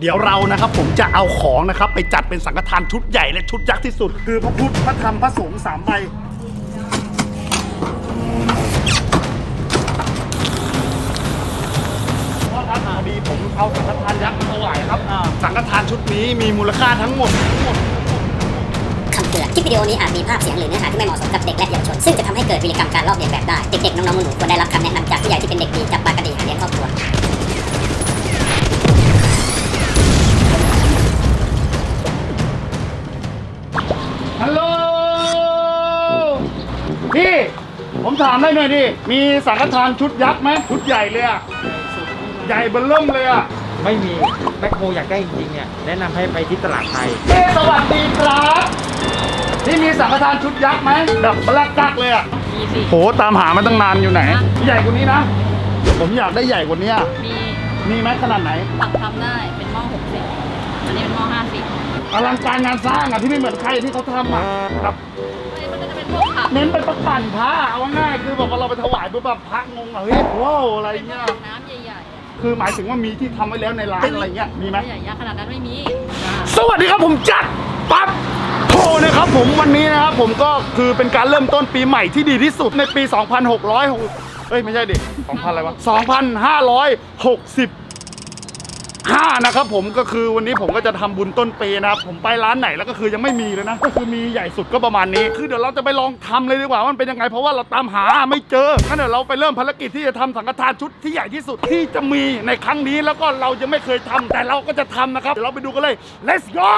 เดี๋ยวเรานะครับผมจะเอาของนะครับไปจัดเป็นสังฆทานชุดใหญ่และชุดยักษ์ที่สุด คือพระพุทธพระธรรมพระสงฆ์สามใบเพราะท่านพอดีผมเอาสังฆทานยักษ์มาถวายครับสังฆทานชุดนี้มีมูลค่าทั้งหมดทั้งหมดคำเตือนคลิปวิดีโอนี้อาจมีภาพเสียงหรือเนื้อหาที่ไม่เหมาะสมกับเด็กและเยาวชน ซึ่งจะทำให้เกิดพฤติกรรมการลอกเลียนแบบได้ เด็กๆน้องๆหนูๆควรได้รับคำแนะนำจากผู้ใหญ่ที่เป็นเด็กดีจับปากกระดีหาเลี้ยงครอบครัว พี่ ผมถามได้หน่อยดิ มีสังฆทานชุดยักษ์ไหมชุดใหญ่เลยอะใหญ่เบิ้ลเริ่มเลยอะไม่มีแมคโครอยากได้จริงๆเนี่ยแนะนำให้ไปที่ตลาดไทยเอ๊ะสวัสดีครับพี่มีสังฆทานชุดยักษ์ไหมแบบบลักกักเลยอะมีสิ โหตามหามาตั้งนานอยู่ไหน ใหญ่กว่านี้นะ ผมอยากได้ใหญ่กว่านี้อะมีมีไหมขนาดไหนตักทำได้เป็นหม้อหกสิบอันนี้เป็นหม้อห้าสิบอลังการงานสร้างอะที่ไม่เหมือนใครที่เขาทำอะครับมันก็จะ เป็นพวกผักเน้นไปประปั่นพระเอาง่ายๆคือบอกว่าเราไปถวายปุ๊บแบบพระงงอะเฮ้ยว้าวอะไรเป็นพวเงี้กย ถังน้ำใหญ่ๆอะคือหมายถึงว่ามีที่ทำไว้แล้วในร้านอะไรเงี้ยมีไหม ใหญ่ยักษ์ขนาดนั้นไม่มีอ่าสวัสดีครับผมจัดปั๊บโทรนะครับผมวันนี้นะครับผมก็คือเป็นการเริ่มต้นปีใหม่ที่ดีที่สุดในปี 2600เอ้ย ไม่ใช่ดิ 2,000 อะไรวะ 2,560 5 นะครับผมก็คือวันนี้ผมก็จะทำบุญต้นปีนะครับผมไปร้านไหนแล้วก็คือยังไม่มีเลยนะ ก็คือมีใหญ่สุดก็ประมาณนี้ คือเดี๋ยวเราจะไปลองทำเลยดีกว่ามันเป็นยังไงเพราะว่าเราตามหาไม่เจองั้นเดี๋ยวเราไปเริ่มภารกิจที่จะทำสังฆทานชุดที่ใหญ่ที่สุดที่จะมีในครั้งนี้แล้วก็เรายังไม่เคยทำแต่เราก็จะทำนะครับเดี๋ยวเราไปดูกันเลย let's go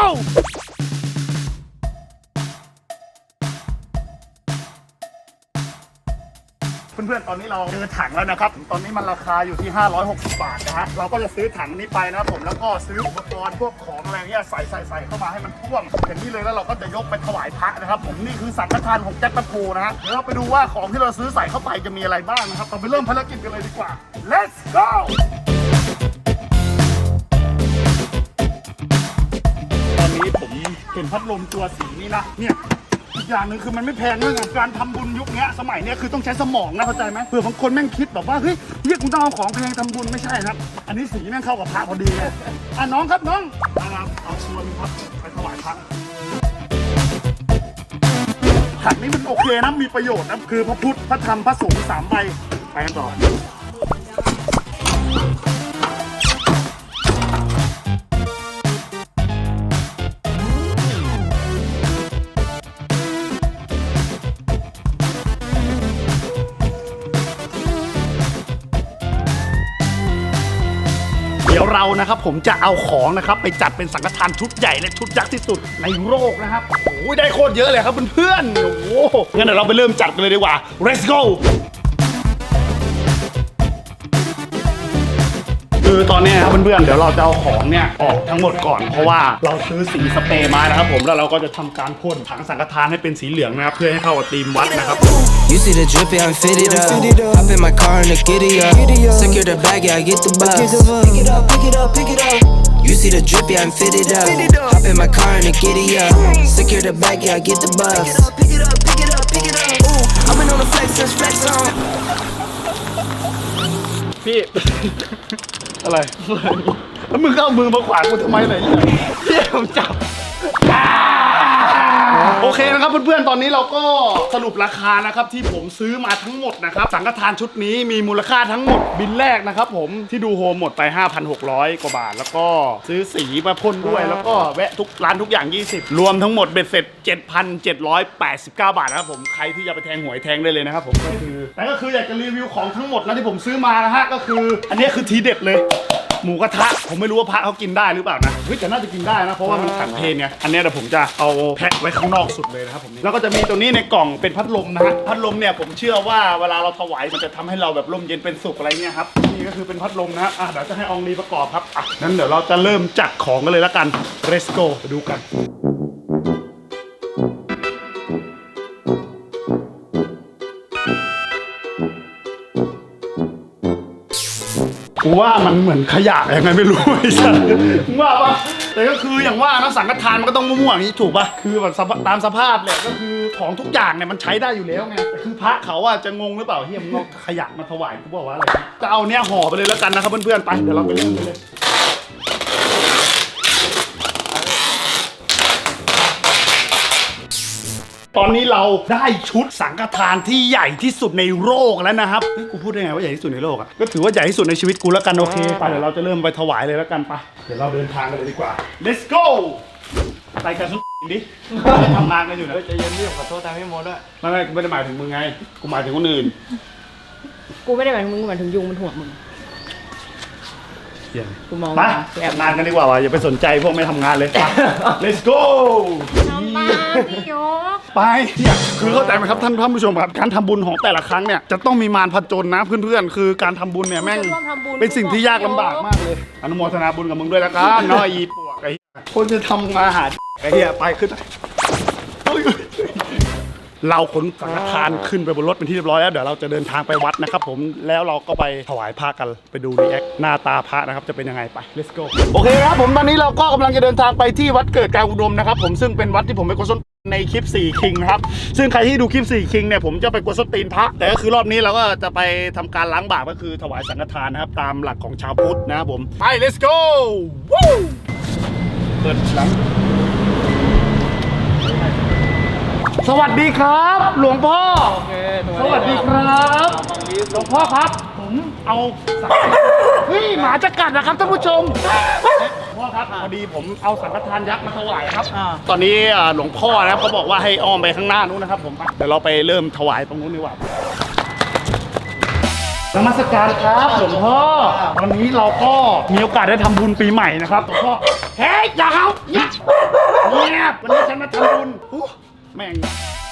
เพื่อนๆ ตอนนี้เราเจอถังแล้วนะครับ ตอนนี้มันราคาอยู่ที่ 560 บาทนะฮะ เราก็จะซื้อถังนี้ไปนะครับผมแล้วก็ซื้ออุปกรณ์พวกของอะไรเงี้ยใส่ใส่ใส่เข้ามาให้มันท่วมอย่างนี้เลยแล้วเราก็จะยกไปถวายพระนะครับ ผมนี่คือสังฆทานของแจ็คตะโพนะฮะเดี๋ยวเราไปดูว่าของที่เราซื้อใส่เข้าไปจะมีอะไรบ้างนะครับเราไปเริ่มภารกิจกันเลยดีกว่า let's go ตอนนี้ผมเห็นพัดลมตัวสีนี้นะเนี่ย อีกอย่างหนึ่งคือมันไม่แพงด้วยไงการทำบุญยุคเนี้ยสมัยเนี้ยคือต้องใช้สมองนะเข้าใจไหมเผื่อบางคนแม่งคิดแบบว่าเฮ้ยเรียกคุณต้องเอาของแพงทำบุญไม่ใช่ครับ อันนี้สีแม่งเข้ากับพระพอดีเลยอะน้องครับน้องเอาครับเอาชวนครับไปถวายพระ ผักนี้มันโอเคนะ มีประโยชน์นะ คือพระพุทธ พระธรรม พระสงฆ์สามใบไปกันต่อ ดี๋ยวเรานะครับผมจะเอาของนะครับไปจัดเป็นสังฆทานชุดใหญ่และชุดยักษ์ที่สุดในโลกนะครับโอ้ยได้โคตรเยอะเลยครับเพื่อนๆโอ้โหงั้นเดี๋ยวเราไปเริ่มจัดกันเลยดีกว่า let's go คือตอนเนี้ยครับเพื่อนๆเดี๋ยวเราจะเอาของเนี่ยออกทั้งหมดก่อน เพราะว่าเราซื้อสีสเปรย์มานะครับผมแล้วเราก็จะทำการพ่นถังสังฆทานให้เป็นสีเหลืองนะครับเพื่อให้เข้ากับธีมวัดนะครับ You see the drippy, I'm fitted up. Hop in my car and the giddy up. Secure the bag, yeah, I get the bus. Pick it up, pick it up, pick it up. You see the drippy, I'm fitted up. Hop in my car and the giddy up. Secure the bag, yeah, I get the bus. Pick it up, pick it up, pick it up. Ooh, I've been on the flex since flex on. พี่ อะไรแล้วมึงก็เอามือมาขวางกูทำไมไหนเนี่ยพี่ผมจับ โอเคนะครับเพื่อนๆ ตอนนี้เราก็สรุปราคานะครับที่ผมซื้อมาทั้งหมดนะครับสังฆทานชุดนี้มีมูลค่าทั้งหมดบินแรกนะครับผมที่ดูโฮมหมดไป 5,600 กว่าบาท แล้วก็ซื้อสีมาพ่นด้วย แล้วก็แวะทุกร้านทุกอย่าง 20 รวมทั้งหมดเบ็ดเสร็จ 7,789 บาทนะครับผมใครที่จะไปแทงหวยแทงได้เลยนะครับผมก็คือแต่ก็คืออยากจะรีวิวของทั้งหมดนะที่ผมซื้อมานะฮะก็คือ อันนี้คือทีเด็ดเลย หมูกระทะ ผมไม่รู้ว่าพระเขากินได้หรือเปล่านะเฮ้ยแต่น่าจะกินได้นะ เพราะว่ามันขังเพลนไงอันเนี้ยเดี๋ยวผมจะเอาแพะไว้ข้างนอกสุดเลยนะครับผมแล้วก็จะมีตัวนี้ในกล่องเป็นพัดลมนะฮะพัดลมเนี่ยผมเชื่อว่าเวลาเราถวายมันจะทำให้เราแบบร่มเย็นเป็นสุขอะไรเงี้ยครับนี่ก็คือเป็นพัดลมนะฮะอะเดี๋ยวจะให้อองลีประกอบครับอะนั้นเดี๋ยวเราจะเริ่มจัดของกันเลยละกัน let's go ไปดูกัน กูว่ามันเหมือนขยะยังไงไม่รู้ไอ้สัสมึงว่าปะแต่ก็คืออย่างว่านะสังฆทานมันก็ต้องมั่วๆอย่างนี้ถูกปะคือแบบสภาพตามสภาพแหละก็คือของทุกอย่างเนี่ยมันใช้ได้อยู่แล้วไงแต่คือพระเขาอะจะงงหรือเปล่าเฮียมึงเอาขยะมาถวายกูบอกว่าอะไรจะเอาเนี้ยห่อไปเลยแล้วกันนะครับเพื่อนๆไปเดี๋ยวเราไปเริ่มกันเลย ตอนนี้เราได้ชุดสังฆทานที่ใหญ่ที่สุดในโลกแล้วนะครับเฮ้ยกูพูดได้ไงว่าใหญ่ที่สุดในโลกอะก็ถือว่าใหญ่ที่สุดในชีวิตกูแล้วกันโอเคไปเดี๋ยวเราจะเริ่มไปถวายเลยแล้วกันไปเดี๋ยวเราเดินทางกันเลยดีกว่า let's go ไปกันสุดดิทำงานกันอยู่นะใจเย็นพี่ขอโทษทางพี่โมด้วยไม่ไม่กูไม่ได้หมายถึงมึงไงกูหมายถึงคนอื่น กูไม่ได้หมายถึงมึงกูหมายถึงยุงมันหัวมึงเหี้ ยกูมองไปแอบงานกันดีกว่าวะอย่าไปสนใจพวกไม่ทำงานเลยไป let's go ทำมาพี่โยกไปเนี่ยคือเข้าใจไหมครับท่านท่านผู้ชมครับ การทำบุญของแต่ละครั้งเนี่ยจะต้องมีมารผจญนะเพื่อนๆ คือการทำบุญเนี่ยแม่งร่วมทำบุญเป็นสิ่งที่ยากลำบากมากเลย อนุโมทนาบุญกับมึงด้วยแล้วกันน้อยอีปวกไอ้เหี้ยคนจะทำมาหาไอ้เหี้ยไปขึ้นเฮ้ย เราขนสังฆทานขึ้นไปบนรถเป็นที่เรียบร้อยแล้วเดี๋ยวเราจะเดินทางไปวัดนะครับผมแล้วเราก็ไปถวายพระกันไปดูรีแอคหน้าตาพระนะครับจะเป็นยังไงไป let's go โอเคครับผมตอนนี้เราก็กำลังจะเดินทางไปที่วัดเกิดการอุดมนะครับผมซึ่งเป็นวัดที่ผมไปกวนส้นในคลิป4คิงนะครับ ซึ่งใครที่ดูคลิป4คิงเนี่ยผมจะไปกวนส้นตีนพระแต่ก็คือรอบนี้เราก็จะไปทำการล้างบาปก็คือถวายสังฆทานนะครับ ตามหลักของชาวพุทธนะครับผม ไป let's go เปิดหลัง สวัสดีครับ หลวงพ่อสวัสดีครับหลวงพ่อครับ ผมเอาสังฆทานเฮ้ยหมาจะกัดนะครับท่านผู้ชมพ่อครับพอดีผมเอาสังฆทานยักษ์มาถวายครับ ตอนนี้อ่าหลวงพ่อนะครับเขาบอกว่าให้อ้อมไปข้างหน้านู้นนะครับผมไปเดี๋ยวเราไปเริ่มถวายตรงนู้นดีกว่านมัสการครับหลวงพ่อวันนี้เราก็มีโอกาสได้ทำบุญปีใหม่นะครับหลวงพ่อเฮ้ยอย่าเขาเนี่ยเนี่ยวันนี้ฉันมาทำบุญอู้ แม่ง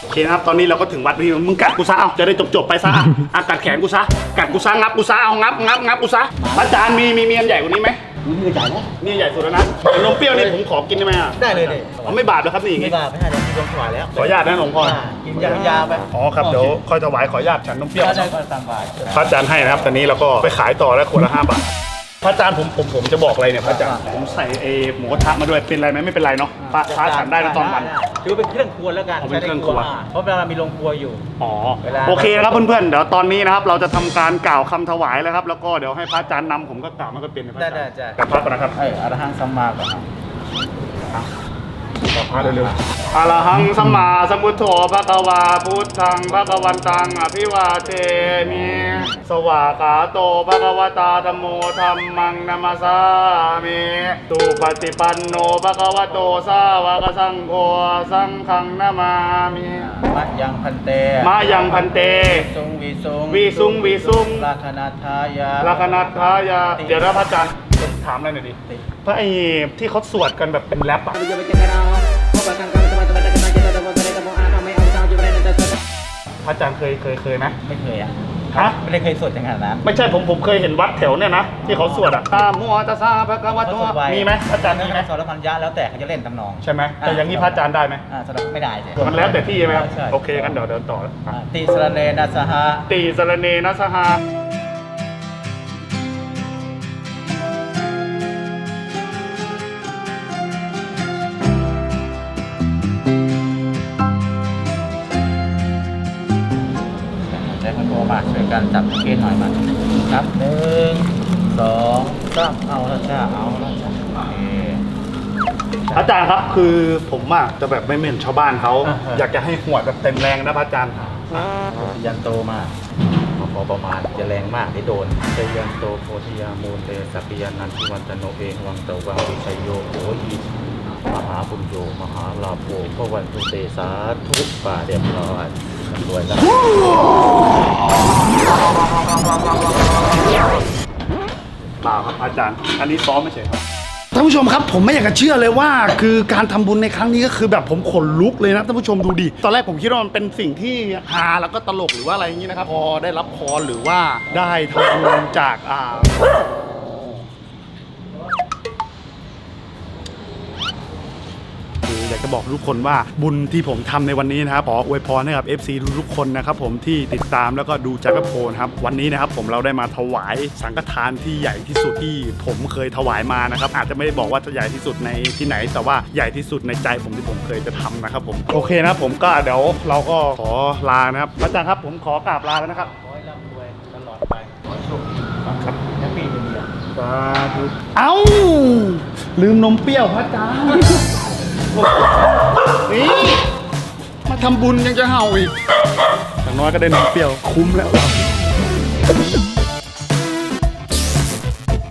โอเคนะครับตอนนี้เราก็ถึงวัดพอดีมึงกัดกูซะเอาจะได้จบจบๆไปซะอะอะกัดแขนกูซะกัดกูซะงับกูซะเอางับงับงับกูซะพระอาจารย์มีมีมีอันใหญ่กว่านี้ไหมนี่ใหญ่แล้วนี่ใหญ่สุดแล้วนะนมเปรี้ยวนี่ผมขอกินได้ไหมอะได้เลยดิอ๋อไม่บาปแล้วครับนี่อย่างไม่งี้บาปไม่ใช่เดี๋ยวพี่ลงถวายแล้วขออนุญาตนะหลวงพ่ออ่ากินยายาไปอ๋อครับเดี๋ยวค่อยถวายขออนุญาตฉันนมเปรี้ยวก็ได้ก็ตามบาทพระอาจารย์ให้นะครับตอนนี้เราก็ไปขายต่อแล้วขวดละห้าบาท พระอาจารย์ผมผมผมจะบอกอะไรเนี่ยพระอาจารย์ผมใส่เอหมูกระทะมาด้วยเป็นไรไหมไม่เป็นไรเนาะพระพระฉันได้นะตอนวัน ถือว่าเป็นเครื่องครัวแล้วกันอ๋อเป็นเครื่องครัวใช้ในเพราะเวลามีโรงครัวอยู่ อ๋อเวลา โอเคนะครับเพื่อนๆเดี๋ยวตอนนี้นะครับเราจะทำการกล่าวคำถวายแล้วครับ แล้วก็เดี๋ยวให้พระอาจารย์นำผมก็กล่าวมันก็เป็นนะพระได้อาจารย์ได้ได้กับพระก่อนนะครับเอออรหังสัมมาก่อนครับกับพระเร็วๆอะระหังสัมมาสัมพุทโธพระกวาพุทธังพระกวันตังอภิวาเทมิ สวากขาโตพระกวตาธรรมโมธรรมังนามาสามิตุปฏิปันโนพระกวโตสาวกสังโฆสังฆังนามามิมะยังพันเตมายังพันเตสุงวีสุงวีสุงวีสุงลาคนาทายาลักนัทายาเดี๋ยวนะพระอาจารย์ผมถามอะไรหน่อยดิพระไอ้ที่เขาสวดกันแบบเป็นแรปอะพระอาจารย์เคยเคยเคยไหมไม่เคยอะ ฮะ ไม่ได้เคยสวดอย่างนั้นไม่ใช่ผมผมเคยเห็นวัดแถวเนี่ยนะ ที่เขาสวดอะตามัวตาซาพระกวาเขาโตสวดไว้ มีไหมพระอาจารย์มีไหมสวดแล้วพันยะแล้วแต่เขาจะเล่นทำนอง ใช่ไหมแต่อย่างนี้พระอาจารย์ได้ไหมอ่าสวดไม่ได้ใช่มันแล้วแต่ที่ใช่ไหมครับใช่ โอเคกันเดี๋ยวเดินต่ออ่าติสรเนนะสหะ ตีสรเนนะสหา ใช้คนโทรมาช่วยกันจับเกณฑ์หน่อยมาครับหนึ่งสองสามเอาแล้วจ้าเอาแล้วจ้าโอเคอาจารย์ครับคือผมอะจะแบบไม่เหมือนชาวบ้านเขาอ่าฮะอยากจะให้หวดแบบเต็มแรงนะพระอาจารย์โพธิยันโตมากพอประมาณจะแรงมากได้โดนเจยันโตโพธิยามูลเตสัพพยานันทิวันตโนเอวังเตวังวิชัยโยโหอิมหาบุญโยมหาลาโภพระวันตุเตสาธุป่าเรียบร้อย รวยแล้วเปล่าครับอาจารย์ อันนี้ซ้อมไม่ใช่ครับ ท่านผู้ชมครับผมไม่อยากจะเชื่อเลยว่า คือการทำบุญในครั้งนี้ก็คือแบบผมขนลุกเลยนะท่านผู้ชมดูดิตอนแรกผมคิดว่ามันเป็นสิ่งที่ฮาแล้วก็ตลกหรือว่าอะไรอย่างนี้นะครับพอได้รับพรหรือว่าได้ทำบุญจากอ่า ออยากจะบอกทุกคนว่าบุญที่ผมทำในวันนี้นะครับขออวยพรให้กับ FC ทุกๆคนนะครับผมที่ติดตามแล้วก็ดูจักรโพลนะครับวันนี้นะครับผมเราได้มาถวายสังฆทานที่ใหญ่ที่สุดที่ผมเคยถวายมานะครับอาจจะไม่ได้บอกว่าจะใหญ่ที่สุดในที่ไหน แต่ว่าใหญ่ที่สุดในใจผมที่ผมเคยจะทำนะครับผมโอเคนะครับผมก็เดี๋ยวเราก็ขอลานะครับพระอาจารย์ครับผมขอกราบลาแล้วนะครับขอให้ร่ำรวยตลอดไปขอให้โชคดีครับแฮปปี้นิวเยียร์สาธุเอ้าลืมนมเปรี้ยวพระอาจารย์ นี่มาทำบุญยังจะเห่าอีกอย่างน้อยก็ได้นมเปรี้ยวคุ้มแล้วเรา